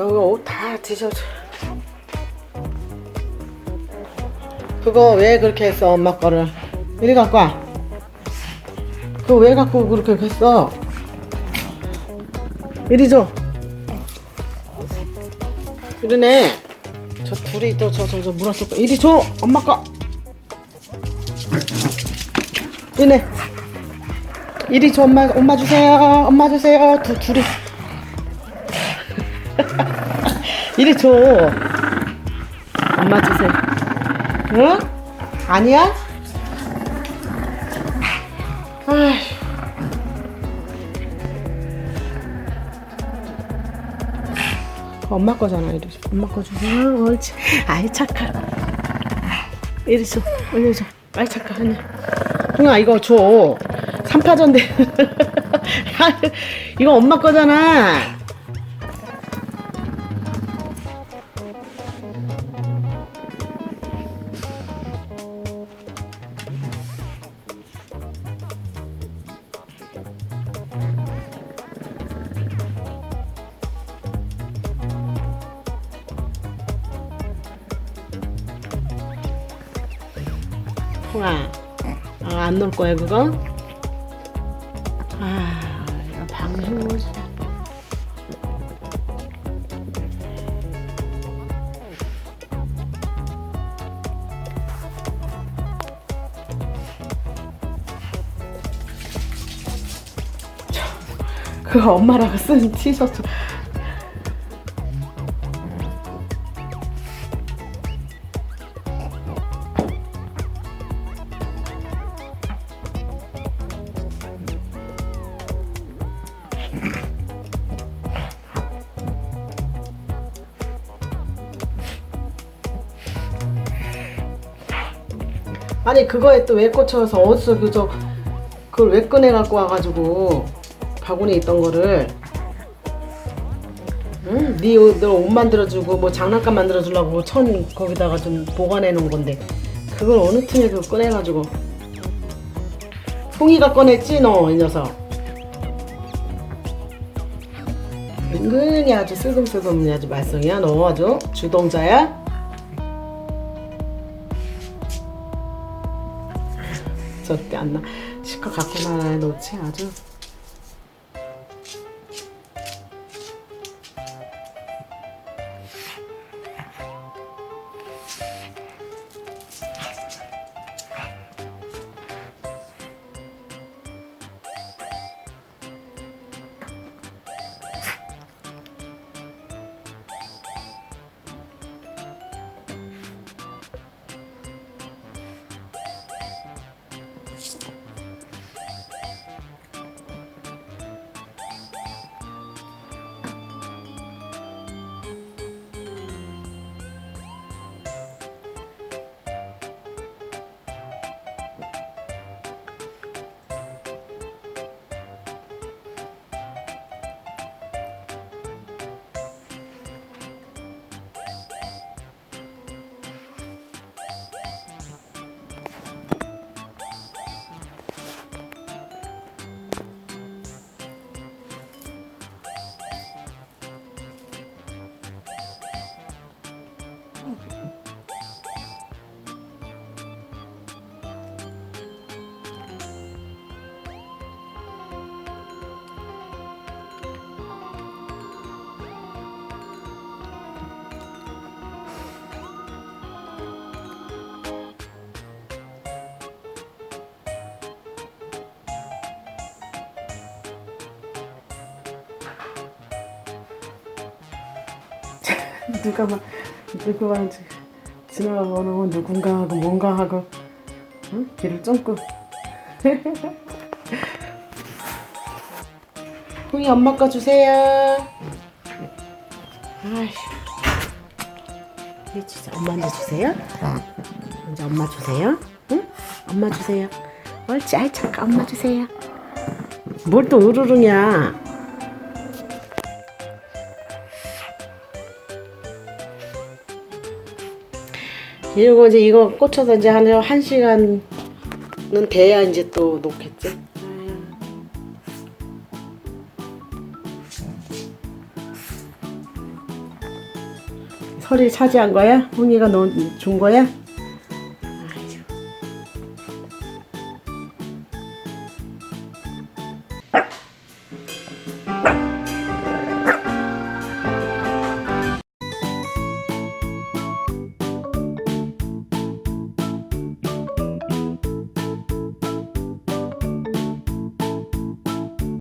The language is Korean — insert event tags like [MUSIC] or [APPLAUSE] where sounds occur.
여기 옷 다 뒤져져. 그거 왜 그렇게 했어, 엄마 거를? 이리 갖고 와. 그거 왜 갖고 그렇게 했어? 이리 줘. 이러네. 저 둘이 또 저 저저 물었을 거. 이리 줘, 엄마 거. 이네. 이리 줘, 엄마, 엄마 주세요. 엄마 주세요. 두, 둘이. 이리 줘. 엄마 주세요. 응? 아니야? 아휴. 엄마 거잖아, 이리 줘. 엄마 거 주세요. 옳지. 아이, 착하. 이리 줘. 이리 줘. 아이, 착하하네. 형아, 이거 줘. 삼파전데. [LAUGHS] 이거 엄마 거잖아. 홍아, 아, 안놀 거야 그거? 아, 이거 방송을 그거 엄마라고 쓴 티셔츠. 아니 그거에 또 왜 꽂혀서 어디서 그저 그걸 왜 꺼내 갖고 와가지고 바구니에 있던 거를. 응? 네너옷 만들어주고 뭐 장난감 만들어주려고 뭐천 거기다가 좀 보관해 놓은 건데 그걸 어느 틈에 그 꺼내가지고. 홍이가 꺼냈지 너 이 녀석. 은근히 아주 슬금슬금 아주 말썽이야 너. 아주 주동자야 절대 안 나. 실컷 갖고 나라 놓지 아주. 막 누구와 지- 지나가고 누군가 하고 뭔가 하고 응? 길을 쫓고 홍이 엄마 거 주세요. 아휴 이 진짜 엄마한테 주세요? 이제 엄마 주세요? 응? 엄마 주세요. 옳지. 아이 잠깐 엄마 주세요. 뭘 또 으르릉이 이러고 이제 이거 꽂혀서 이제 한, 한 시간은 돼야 이제 또 놓겠지. 털이 차지한 거야? 홍이가 너준 거야?